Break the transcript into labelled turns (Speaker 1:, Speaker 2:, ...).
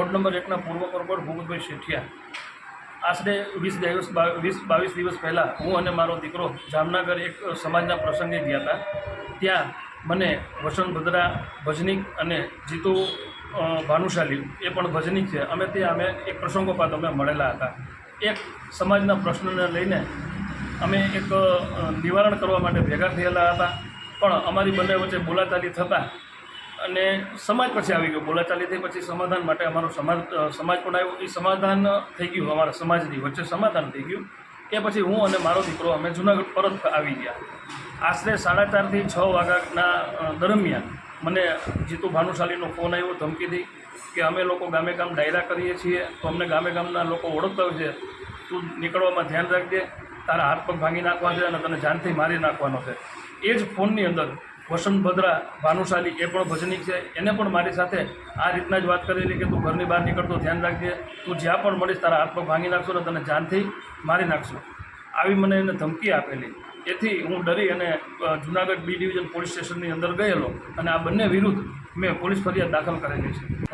Speaker 1: Ward number એકના પૂર્વ corporator Bhupatbhai શેઠિયા. આશરે વીસ દિવસ વીસ, બાવીસ દિવસ પહેલાં હું અને મારો દીકરો જામનગર એક સમાજના પ્રસંગે ગયા હતા. ત્યાં મને વસંત ભદ્રા, ભજનીક અને જીતુ ભાનુશાલી એ પણ ભજનીક છે. અમે ત્યાં અમે એક પ્રસંગોપાત અમે મળેલા હતા. એક સમાજના પ્રશ્નને લઈને અમે એક નિવારણ કરવા માટે ભેગા થયેલા હતા. પણ અમારી બંને વચ્ચે બોલાચાલી થતાં અને સમાજ પછી આવી ગયો. બોલાચાલી થઈ પછી સમાધાન માટે અમારો સમાજ સમાજ પણ આવ્યો. એ સમાધાન થઈ ગયું અમારા સમાજની વચ્ચે સમાધાન થઈ ગયું એ પછી હું અને મારો દીકરો અમે જુનાગઢ પરત આવી ગયા. આશરે સાડા ચારથી છ વાગ્યાના દરમિયાન મને જીતુ ભાનુશાલીનો ફોન આવ્યો ધમકીથી કે અમે લોકો ગામે ગામ ડાયરા કરીએ છીએ, તો અમને ગામે ગામના લોકો ઓળખતા હોય છે. તું નીકળવામાં ધ્યાન રાખજે, તારા હાથ પગ ભાંગી નાખવા છે અને તને જાનથી મારી નાખવાનો છે. એ જ ફોનની અંદર વસંત ભદ્રા ભાનુશાલી એ પણ ભજનિક છે. એને પણ મારી સાથે આ રીતના જ વાત કરેલી કે તું ઘરની બહાર નીકળતો ધ્યાન રાખજે. તું જ્યાં પણ મળીશ તારા હાથ પગ ભાંગી નાખશો ને તને જાનથી મારી નાખશો. આવી મને એને ધમકી આપેલી. એથી હું ડરી અને જુનાગઢ બી ડિવિઝન પોલીસ સ્ટેશનની અંદર ગયેલો અને આ બંને વિરુદ્ધ મેં પોલીસ ફરિયાદ દાખલ કરેલી છે.